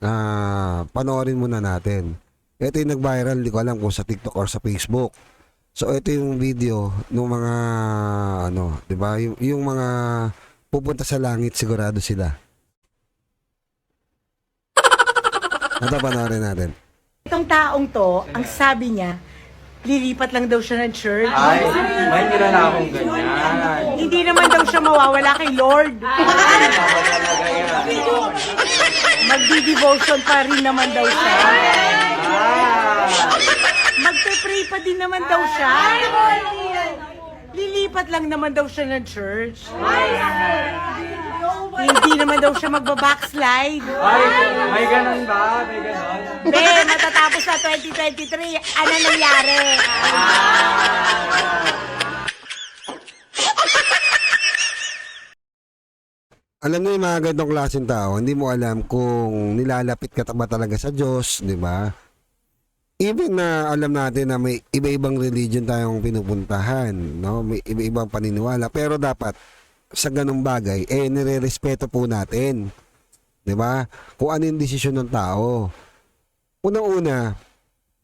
ah panoorin muna natin. Ito yung nag-viral, di ko alam kung sa TikTok or sa Facebook. So ito yung video ng mga ano, 'di ba? Yung, yung mga pupunta sa langit sigurado sila. Ito panoorin natin. Itong taong to, ang sabi niya, lilipat lang daw siya ng church. Ay, may nila na akong ganyan. Hindi naman daw siya mawawala kay Lord. Talaga yan. Magdi-devotion pa rin naman daw siya. Ah! Magpe-pray pa din naman daw siya. Lilipat lang naman daw siya ng church. Hindi naman daw siya magbabackslide. Ay, may ganun ba? May ganun? Be, matatapos na 2023. Ano nangyari? Alam mo yung mga ganitong klaseng tao, hindi mo alam kung nilalapit ka ba talaga sa Diyos, di ba? Even na alam natin na may iba-ibang religion tayong pinupuntahan, no? May iba-ibang paniniwala, pero dapat sa ganung bagay, eh, nire-respeto po natin. Di ba? Kung ano yung desisyon ng tao. Unang-una,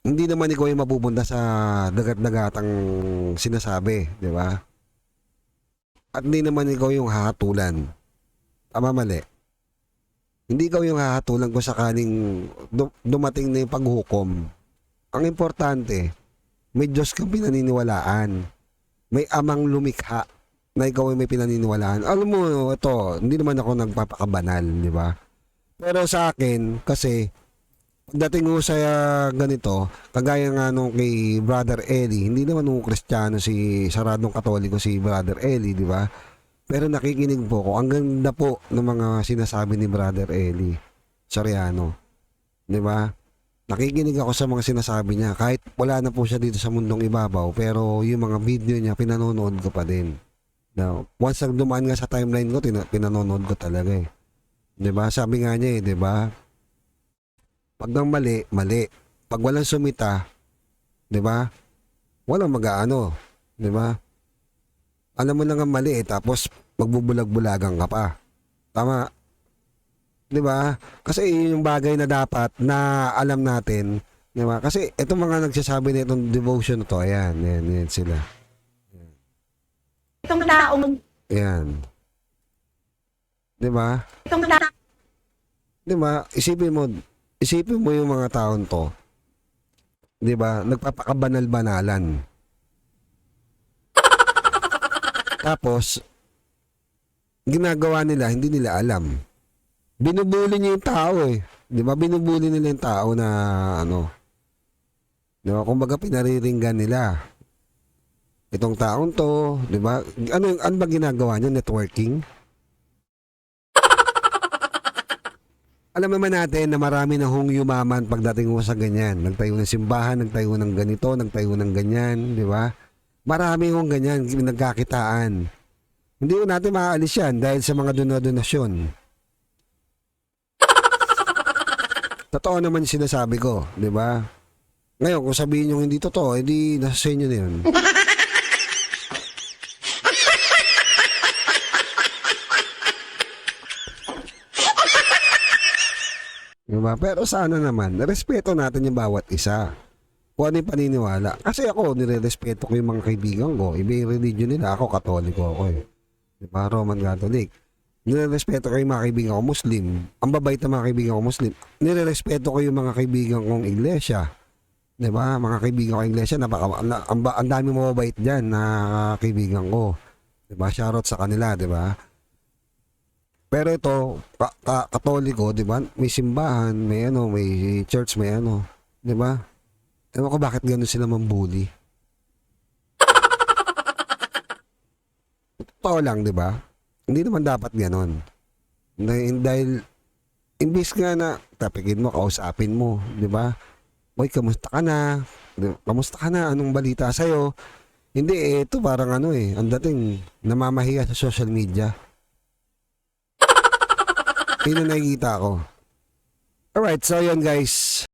hindi naman ikaw yung mapupunta sa dagat-dagatang sinasabi, di ba? At hindi naman ikaw yung hahatulan. Tama mali. Hindi ikaw yung hahatulan kung sakaling du- dumating na yung paghukom. Ang importante, may Diyos kang pinaniniwalaan. May amang lumikha na ikaw ay may pinaniniwalaan. Alam mo, ito, hindi naman ako nagpapakabanal, di ba? Pero sa akin, kasi, pagdating ko sa ganito, kagaya nga nung kay Brother Eli, hindi naman nung kristyano si saradong katoliko si Brother Eli, di ba? Pero nakikinig po ko. Ang ganda po ng mga sinasabi ni Brother Eli Soriano. 'Di ba? Nakikinig ako sa mga sinasabi niya kahit wala na po siya dito sa mundong ibabaw pero yung mga video niya pinanonood ko pa din. Now, once nag dumaan nga sa timeline ko, tina- pinanonood ko talaga eh. 'Di ba? Sabi nga niya eh, 'di ba? Pag nang mali, mali. Pag walang sumita, 'di ba? Walang mag-aano, 'di ba? Alam mo lang ang mali eh, tapos magbubulag-bulagan ka pa. Tama. 'Di ba? Kasi yun yung bagay na dapat na alam natin, 'di ba? Kasi itong mga nagsasabi na itong devotion na to, ayan, ayan, ayan sila. Itong taong, Ayan. 'Di ba? itong taong, 'Di ba? Isipin mo, isipin mo yung mga taon to. 'Di ba? Nagpapakabanal-banalan. Tapos ginagawa nila, hindi nila alam. Binubuli niya yung tao eh. 'Di ba? Binubuli nila yung tao na ano. 'Di ba? Kumbaga pinariringgan nila. Itong taon to, 'di ba? Ano ano ba ginagawa niya? Networking? Alam naman natin na marami na hong yumaman pagdating mo sa ganyan. Nagtayo ng simbahan, nagtayo ng ganito, nagtayo ng ganyan, di ba? Marami hong ganyan, nagkakitaan. Hindi ko natin maaalis yan dahil sa mga donasyon. Totoo naman yung sinasabi ko, di ba? Ngayon, kung sabihin nyo hindi totoo, edi nasa sa inyo na yun. Diba? Pero sana naman, respeto natin yung bawat isa. Kung ano yung paniniwala. Kasi ako, nire-respeto ko yung mga kaibigan ko. Iba yung religion nila. Ako, katoliko ako eh. Diba? Roman Catholic. Nire-respeto ko yung mga kaibigan ko Muslim. Ang babait na mga kaibigan ko Muslim. Nire-respeto ko yung mga kaibigan kong iglesia. Diba? Mga kaibigan ko iglesia, napaka, na, ang, ang dami mababait dyan na kaibigan ko. Diba? Shoutout sa kanila, diba? Pero ito, ka- ka- katoliko, di ba? May simbahan, may ano, may church, may ano. Di ba? Ewan ko bakit ganun sila mambuli. Totoo lang, di ba? Hindi naman dapat ganun. Dahil, dahil imbis nga na tapikin mo, kausapin mo, di ba? Boy, kamusta ka na? Kamusta ka na? Anong balita sa'yo? Hindi, eh, ito parang ano eh, ang dating namamahiya sa social media. Yun ang nakikita ko. Alright, so yun guys.